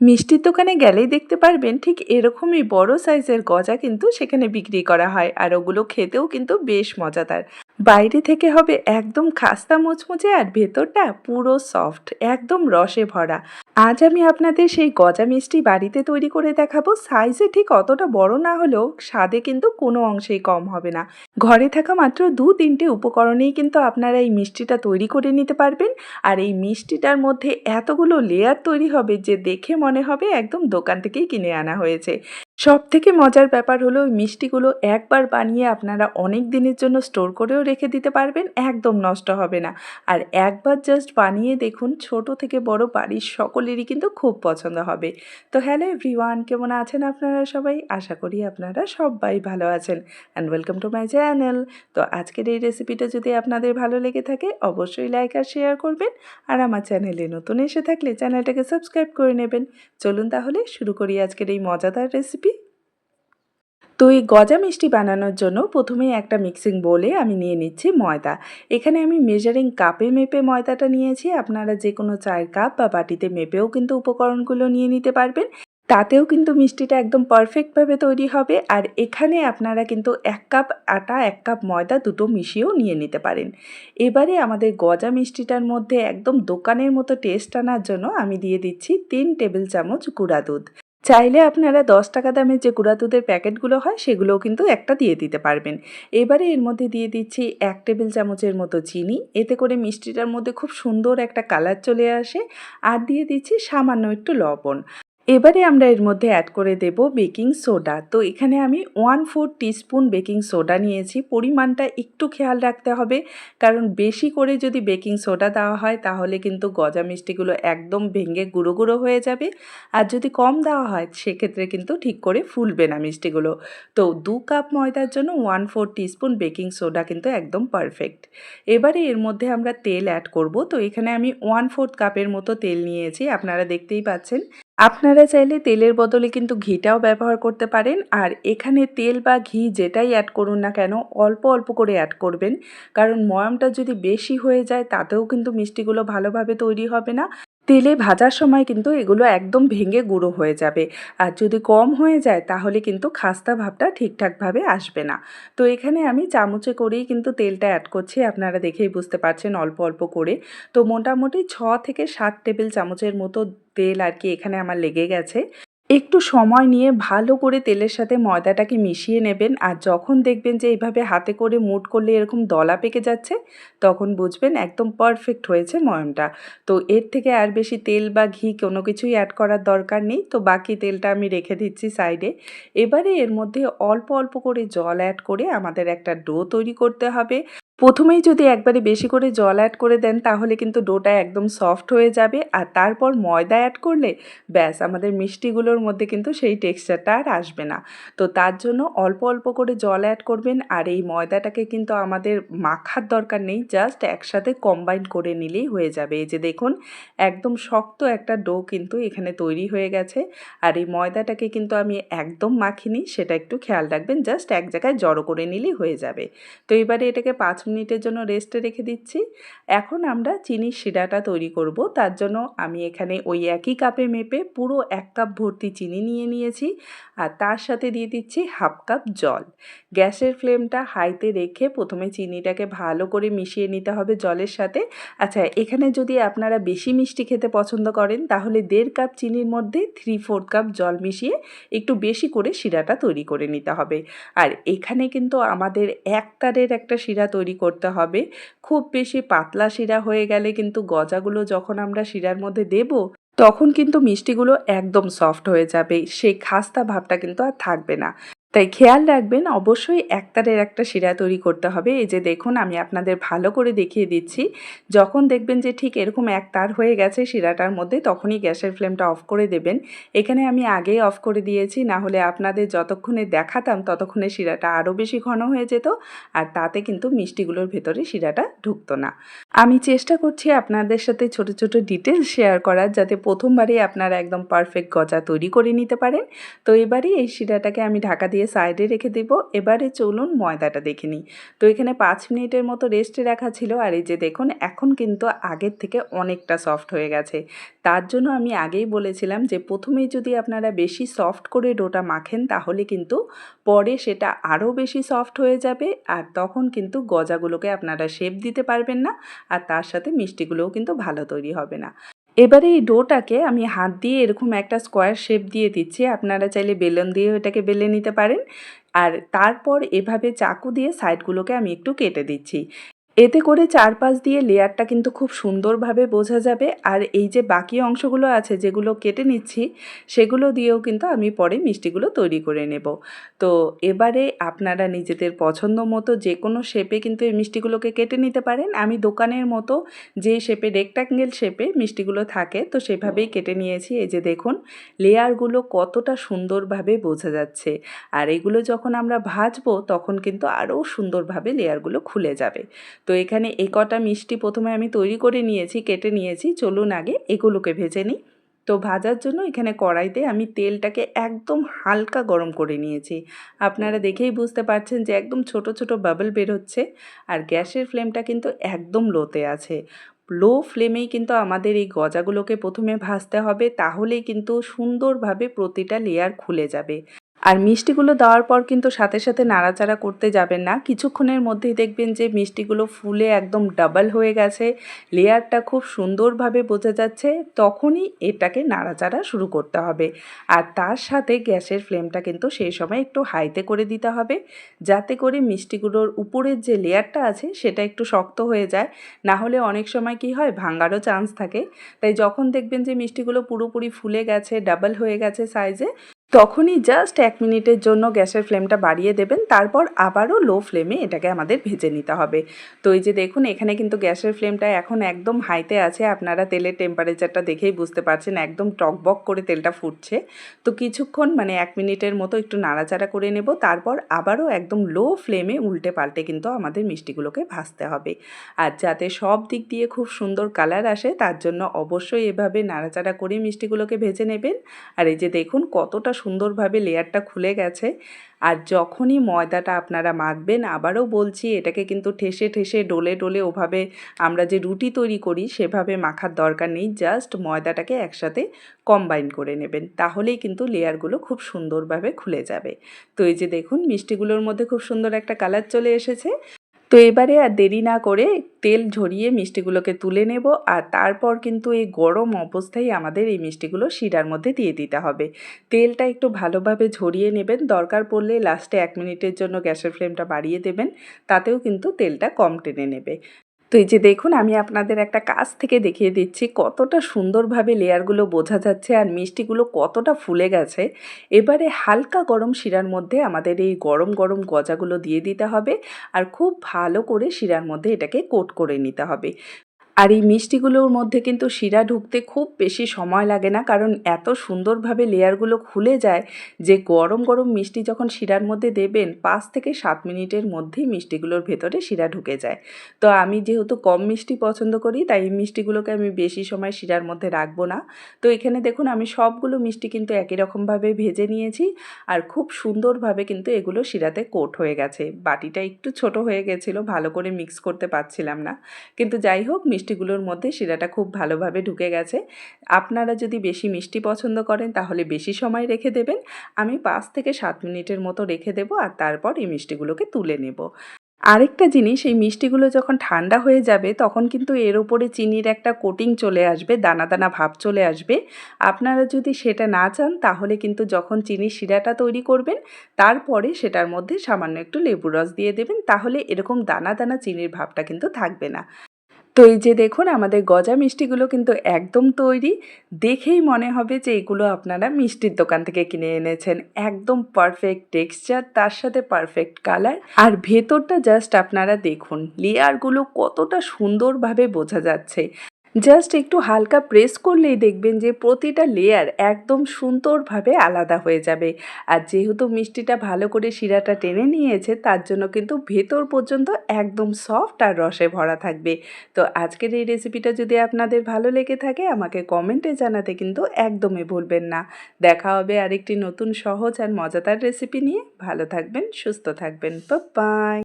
মিষ্টির দোকানে গেলেই দেখতে পারবেন ঠিক এরকমই বড় সাইজের গজা কিন্তু সেখানে বিক্রি করা হয়। আর ওগুলো খেতেও কিন্তু বেশ মজাদার। বাইরে থেকে হবে একদম খাস্তা মুচমুচে আর ভেতরটা পুরো সফট একদম রসে ভরা। আজ আমি আপনাদের সেই গজা মিষ্টি বাড়িতে তৈরি করে দেখাবো। সাইজে ঠিক অতটা বড় না হলেও স্বাদে কিন্তু কোনো অংশেই কম হবে না। ঘরে থাকা মাত্র দু তিনটে উপকরণেই কিন্তু আপনারা এই মিষ্টিটা তৈরি করে নিতে পারবেন। আর এই মিষ্টিটার মধ্যে এতগুলো লেয়ার তৈরি হবে যে দেখে মনে হবে একদম দোকান থেকেই কিনে আনা হয়েছে। সব থেকে মজার ব্যাপার হলো মিষ্টিগুলো একবার বানিয়ে আপনারা অনেক দিনের জন্য স্টোর করেও রেখে দিতে পারবেন, একদম নষ্ট হবে না। আর একবার জাস্ট বানিয়ে দেখুন, ছোট থেকে বড় বাড়ির সকলেরই কিন্তু খুব পছন্দ হবে। তো হ্যালো এভরিওয়ান, কেমন আছেন আপনারা সবাই? আশা করি আপনারা সবাই ভালো আছেন। And welcome to my channel তো আজকের এই রেসিপিটা যদি আপনাদের ভালো লেগে থাকে, অবশ্যই লাইক আর শেয়ার করবেন। আর আমার চ্যানেলে নতুন এসে থাকলে চ্যানেলটাকে সাবস্ক্রাইব করে নেবেন। চলুন তাহলে শুরু করি আজকের এই মজাদার রেসিপি তো এই গজা মিষ্টি বানানোর জন্য প্রথমেই একটা মিক্সিং বোলে আমি নিয়ে নিচ্ছি ময়দা। এখানে আমি মেজারিং কাপে মেপে ময়দাটা নিয়েছি। আপনারা যে কোনো চায়ের কাপ বা বাটিতে মেপেও কিন্তু উপকরণগুলো নিয়ে নিতে পারবেন। তাতেও কিন্তু মিষ্টিটা একদম পারফেক্টভাবে তৈরি হবে। আর এখানে আপনারা কিন্তু এক কাপ আটা, এক কাপ ময়দা দুটো মিশিয়েও নিয়ে নিতে পারেন। এবারে আমাদের গজা মিষ্টিটার মধ্যে একদম দোকানের মতো টেস্ট আনার জন্য আমি দিয়ে দিচ্ছি তিন টেবিল চামচ গুঁড়া দুধ। চাইলে আপনারা দশ টাকা দামের যে গুঁড়া দুধের প্যাকেটগুলো হয়, সেগুলোও কিন্তু একটা দিয়ে দিতে পারবেন। এবারে এর মধ্যে দিয়ে দিচ্ছি এক টেবিল চামচের মতো চিনি। এতে করে মিষ্টিটার মধ্যে খুব সুন্দর একটা কালার চলে আসে। আর দিয়ে দিচ্ছি সামান্য একটু লবণ। এবারে আমরা এর মধ্যে অ্যাড করে দেব বেকিং সোডা তো এখানে আমি one four teaspoon baking soda নিয়েছি। পরিমাণটা একটু খেয়াল রাখতে হবে, কারণ বেশি করে যদি বেকিং সোডা দেওয়া হয়, তাহলে কিন্তু গজা মিষ্টিগুলো একদম ভেঙে গুঁড়ো গুঁড়ো হয়ে যাবে। আর যদি কম দেওয়া হয়, সেক্ষেত্রে কিন্তু ঠিক করে ফুলবে না মিষ্টিগুলো। তো দু কাপ ময়দার জন্য one four teaspoon baking soda কিন্তু একদম পারফেক্ট এবারে এর মধ্যে আমরা তেল অ্যাড করব। তো এখানে আমি ওয়ান ফোর্থ কাপের মতো তেল নিয়েছি, আপনারা দেখতেই পাচ্ছেন। আপনারা চাইলে তেলের বদলে কিন্তু ঘিটাও ব্যবহার করতে পারেন, আর এখানে তেল বা ঘি যেটাই অ্যাড করুন না কেন, অল্প অল্প করে অ্যাড করবেন। কারণ ময়ামটা যদি বেশি হয়ে যায়, তাতেও কিন্তু মিষ্টিগুলো ভালোভাবে তৈরি হবে না। তেলে ভাজার সময় কিন্তু এগুলো একদম ভেঙে গুঁড়ো হয়ে যাবে। আর যদি কম হয়ে যায়, তাহলে কিন্তু খাস্তা ভাবটা ঠিকঠাকভাবে আসবে না। তো এখানে আমি চামচে করেই কিন্তু তেলটা অ্যাড করছি, আপনারা দেখেই বুঝতে পারছেন অল্প অল্প করে। তো মোটামুটি ছ থেকে সাত টেবিল চামচের মতো তেল আর কি এখানে আমার লেগে গেছে। একটু সময় নিয়ে ভালো করে তেলের সাথে ময়দাটাকে মিশিয়ে নেবেন আর যখন দেখবেন যে এইভাবে হাতে করে মুট করলে এরকম দলা পেকে যাচ্ছে, তখন বুঝবেন একদম পারফেক্ট হয়েছে ময়মটা। তো এর থেকে আর বেশি তেল বা ঘি কোনো কিছুই অ্যাড করার দরকার নেই। তো বাকি তেলটা আমি রেখে দিচ্ছি সাইডে এবারে এর মধ্যে অল্প অল্প করে জল অ্যাড করে আমাদের একটা ডো তৈরি করতে হবে। প্রথমেই যদি একবারে বেশি করে জল অ্যাড করে দেন, তাহলে কিন্তু ডোটা একদম সফট হয়ে যাবে। আর তারপর ময়দা অ্যাড করলে, ব্যাস, আমাদের মিষ্টিগুলোর মধ্যে কিন্তু সেই টেক্সচারটা আর আসবে না। তো তার জন্য অল্প অল্প করে জল অ্যাড করবেন। আর এই ময়দাটাকে কিন্তু আমাদের মাখার দরকার নেই জাস্ট একসাথে কম্বাইন করে নিলেই হয়ে যাবে। এই যে দেখুন, একদম শক্ত একটা ডো কিন্তু এখানে তৈরি হয়ে গেছে। আর এই ময়দাটাকে কিন্তু আমি একদম মাখিনি, সেটা একটু খেয়াল রাখবেন জাস্ট এক জায়গায় জড়ো করে নিলেই হয়ে যাবে। তো এবারে এটাকে পাঁচ মিনিটের জন্য রেস্টে রেখে দিচ্ছি। এখন আমরা চিনির শিরাটা তৈরি করব। তার জন্য আমি এখানে ওই একই কাপে মেপে পুরো এক কাপ ভর্তি চিনি নিয়ে নিয়েছি। আর তার সাথে দিয়ে দিচ্ছি হাফ কাপ জল। গ্যাসের ফ্লেমটা হাইতে রেখে প্রথমে চিনিটাকে ভালো করে মিশিয়ে নিতে হবে জলের সাথে। আচ্ছা এখানে যদি আপনারা বেশি মিষ্টি খেতে পছন্দ করেন, তাহলে দেড় কাপ চিনির মধ্যে থ্রি ফোর্থ কাপ জল মিশিয়ে একটু বেশি করে শিরাটা তৈরি করে নিতে হবে। আর এখানে কিন্তু আমাদের এক তারের একটা শিরা তৈরি করতে হবে। খুব বেশি পাতলা শিরা হয়ে গেলে কিন্তু গজাগুলো যখন আমরা শিরার মধ্যে দেব, তখন কিন্তু মিষ্টিগুলো একদম সফট হয়ে যাবে। সেই খাস্তা ভাবটা কিন্তু আর থাকবে না। তাই খেয়াল রাখবেন, অবশ্যই একতারের একটা শিরা তৈরি করতে হবে। এই যে দেখুন, আমি আপনাদের ভালো করে দেখিয়ে দিচ্ছি। যখন দেখবেন যে ঠিক এরকম এক তার হয়ে গেছে শিরাটার মধ্যে, তখনই গ্যাসের ফ্লেমটা অফ করে দেবেন। এখানে আমি আগেই অফ করে দিয়েছি, না হলে আপনাদের যতক্ষণে দেখাতাম, ততক্ষণে শিরাটা আরও বেশি ঘন হয়ে যেত, আর তাতে কিন্তু মিষ্টিগুলোর ভেতরে শিরাটা ঢুকতো না। আমি চেষ্টা করছি আপনাদের সাথে ছোট ছোট ডিটেলস শেয়ার করার, যাতে প্রথমবারই আপনারা একদম পারফেক্ট গজা তৈরি করে নিতে পারেন। তো এবারই এই শিরাটাকে আমি ঢাকা দিয়ে সাইডে রেখে দেব। এবারে চলুন ময়দাটা দেখে নিই। তো এখানে পাঁচ মিনিটের মতো রেস্টে রাখা ছিল। আর এই যে দেখুন, এখন কিন্তু আগের থেকে অনেকটা সফট হয়ে গেছে। তার জন্য আমি আগেই বলেছিলাম যে, প্রথমেই যদি আপনারা বেশি সফট করে ডোটা মাখেন, তাহলে কিন্তু পরে সেটা আরও বেশি সফট হয়ে যাবে। আর তখন কিন্তু গজাগুলোকে আপনারা শেপ দিতে পারবেন না। আর তার সাথে মিষ্টিগুলোও কিন্তু ভালো তৈরি হবে না। এবারে এই ডোটাকে আমি হাত দিয়ে এরকম একটা স্কোয়ার শেপ দিয়ে দিচ্ছি। আপনারা চাইলে বেলন দিয়ে এটাকে বেলে নিতে পারেন। আর তারপর এভাবে চাকু দিয়ে সাইডগুলোকে আমি একটু কেটে দিচ্ছি। এতে করে চারপাশ দিয়ে লেয়ারটা কিন্তু খুব সুন্দরভাবে বোঝা যাবে। আর এই যে বাকি অংশগুলো আছে যেগুলো কেটে নিচ্ছি, সেগুলো দিয়েও কিন্তু আমি পরে মিষ্টিগুলো তৈরি করে নেব। তো এবারে আপনারা নিজেদের পছন্দ মতো যে কোনো শেপে কিন্তু এই মিষ্টিগুলোকে কেটে নিতে পারেন। আমি দোকানের মতো যে শেপে রেক্টাঙ্গেল শেপে মিষ্টিগুলো থাকে, তো সেভাবেই কেটে নিয়েছি। এই যে দেখুন, লেয়ারগুলো কতটা সুন্দরভাবে বোঝা যাচ্ছে। আর এগুলো যখন আমরা ভাজবো, তখন কিন্তু আরও সুন্দরভাবে লেয়ারগুলো খুলে যাবে। তো এখানে এ কটা মিষ্টি প্রথমে আমি তৈরি করে নিয়েছি, কেটে নিয়েছি। চলুন আগে এগুলোকে ভেজে নিই। তো ভাজার জন্য এখানে কড়াইতে আমি তেলটাকে একদম হালকা গরম করে নিয়েছি। আপনারা দেখেই বুঝতে পারছেন যে একদম ছোট ছোট বাবল বের হচ্ছে আর গ্যাসের ফ্লেমটা কিন্তু একদম লোতে আছে। লো ফ্লেমেই কিন্তু আমাদের এই গজাগুলোকে প্রথমে ভাজতে হবে, তাহলেই কিন্তু সুন্দরভাবে প্রতিটা লেয়ার খুলে যাবে। আর মিষ্টিগুলো দেওয়ার পর কিন্তু সাথে সাথে নাড়াচাড়া করতে যাবেন না। কিছুক্ষণের মধ্যেই দেখবেন যে মিষ্টিগুলো ফুলে একদম ডাবল হয়ে গেছে। লেয়ারটা খুব সুন্দরভাবে বোঝা যাচ্ছে। তখনই এটাকে নাড়াচাড়া শুরু করতে হবে। আর তার সাথে গ্যাসের ফ্লেমটা কিন্তু সেই সময় একটু হাইতে করে দিতে হবে। যাতে করে মিষ্টিগুলোর উপরের যে লেয়ারটা আছে সেটা একটু শক্ত হয়ে যায়। না হলে অনেক সময় কি হয়, ভাঙারও চান্স থাকে। তাই যখন দেখবেন যে মিষ্টিগুলো পুরোপুরি ফুলে গেছে, ডাবল হয়ে গেছে সাইজে তখনই জাস্ট এক মিনিটের জন্য গ্যাসের ফ্লেমটা বাড়িয়ে দেবেন, তারপর আবারও লো ফ্লেমে এটাকে আমাদের ভেজে নিতে হবে। তো এই যে দেখুন, এখানে কিন্তু গ্যাসের ফ্লেমটা এখন একদম হাইতে আছে, আপনারা তেলের টেম্পারেচারটা দেখেই বুঝতে পারছেন, একদম টকবক করে তেলটা ফুটছে। তো কিছুক্ষণ মানে এক মিনিটের মতো একটু নাড়াচাড়া করে নেব, তারপর আবারও একদম লো ফ্লেমে উল্টে পাল্টে কিন্তু আমাদের মিষ্টিগুলোকে ভাজতে হবে। আর যাতে সব দিক দিয়ে খুব সুন্দর কালার আসে, তার জন্য অবশ্যই এভাবে নাড়াচাড়া করে মিষ্টিগুলোকে ভেজে নেবেন। আর এই যে দেখুন, কতটা সুন্দরভাবে লেয়ারটা খুলে গেছে। আর যখনই ময়দাটা আপনারা মাখবেন, আবারও বলছি, এটাকে কিন্তু ঠেসে ঠেসে ডোলে ডোলে ওভাবে আমরা যে রুটি তৈরি করি, সেভাবে মাখার দরকার নেই। জাস্ট ময়দাটাকে একসাথে কম্বাইন করে নেবেন। তাহলেই কিন্তু লেয়ারগুলো খুব সুন্দরভাবে খুলে যাবে। তো এই যে দেখুন, মিষ্টিগুলোর মধ্যে খুব সুন্দর একটা কালার চলে এসেছে। তো এবারে আর দেরি না করে তেল ঝরিয়ে মিষ্টিগুলোকে তুলে নেব আর তারপর কিন্তু এই গরম অবস্থায় আমাদের এই মিষ্টিগুলো শিরার মধ্যে দিয়ে দিতে হবে। তেলটা একটু ভালোভাবে ঝরিয়ে নেবেন, দরকার পড়লে লাস্টে এক মিনিটের জন্য গ্যাসের ফ্লেমটা বাড়িয়ে দেবেন, তাতেও কিন্তু তেলটা কম টেনে নেবে। তো এই যে দেখুন, আমি আপনাদের একটা কাছ থেকে দেখিয়ে দিচ্ছি কতটা সুন্দরভাবে লেয়ারগুলো বোঝা যাচ্ছে আর মিষ্টিগুলো কতটা ফুলে গেছে। এবারে হালকা গরম শিরার মধ্যে আমাদের এই গরম গরম গজাগুলো দিয়ে দিতে হবে আর খুব ভালো করে শিরার মধ্যে এটাকে কোট করে নিতে হবে। আর এই মিষ্টিগুলোর মধ্যে কিন্তু শিরা ঢুকতে খুব বেশি সময় লাগে না, কারণ এত সুন্দরভাবে লেয়ারগুলো খুলে যায় যে গরম গরম মিষ্টি যখন শিরার মধ্যে দেবেন, পাঁচ থেকে সাত মিনিটের মধ্যেই মিষ্টিগুলোর ভেতরে শিরা ঢুকে যায়। তো আমি যেহেতু কম মিষ্টি পছন্দ করি, তাই এই মিষ্টিগুলোকে আমি বেশি সময় শিরার মধ্যে রাখব না। তো এখানে দেখুন, আমি সবগুলো মিষ্টি কিন্তু একই রকমভাবে ভেজে নিয়েছি আর খুব সুন্দরভাবে কিন্তু এগুলো শিরাতে কোট হয়ে গেছে। বাটিটা একটু ছোট হয়ে গেছিল, ভালো করে মিক্স করতে পারছিলাম না। কিন্তু যাই হোক, মিষ্টি মিষ্টিগুলোর মধ্যে শিরাটা খুব ভালোভাবে ঢুকে গেছে। আপনারা যদি বেশি মিষ্টি পছন্দ করেন, তাহলে বেশি সময় রেখে দেবেন। আমি পাঁচ থেকে সাত মিনিটের মতো রেখে দেবো আর তারপর এই মিষ্টিগুলোকে তুলে নেব। আরেকটা জিনিস, এই মিষ্টিগুলো যখন ঠান্ডা হয়ে যাবে, তখন কিন্তু এর ওপরে চিনির একটা কোটিং চলে আসবে, দানা দানা ভাব চলে আসবে। আপনারা যদি সেটা না চান, তাহলে কিন্তু যখন চিনির শিরাটা তৈরি করবেন, তারপরে সেটার মধ্যে সামান্য একটু লেবু রস দিয়ে দেবেন, তাহলে এরকম দানা দানা চিনির ভাবটা কিন্তু থাকবে না। তো এই যে দেখুন, আমাদের গজা মিষ্টিগুলো কিন্তু একদম তৈরি। দেখেই মনে হবে যে এগুলো আপনারা মিষ্টির দোকান থেকে কিনে এনেছেন। একদম পারফেক্ট টেক্সচার তার সাথে পারফেক্ট কালার আর ভেতরটা জাস্ট আপনারা দেখুন লেয়ারগুলো কতটা সুন্দরভাবে বোঝা যাচ্ছে। জাস্ট একটু হালকা প্রেস করলেই দেখবেন যে প্রতিটা লেয়ার একদম সুন্দরভাবে আলাদা হয়ে যাবে। আর যেহেতু মিষ্টিটা ভালো করে শিরাটা টেনে নিয়েছে, তার জন্য কিন্তু ভেতর পর্যন্ত একদম সফট আর রসে ভরা থাকবে। তো আজকের এই রেসিপিটা যদি আপনাদের ভালো লেগে থাকে, আমাকে কমেন্টে জানাতে কিন্তু একদমই ভুলবেন না। দেখা হবে আরেকটি নতুন সহজ আর মজাদার রেসিপি নিয়ে। ভালো থাকবেন, সুস্থ থাকবেন। বাই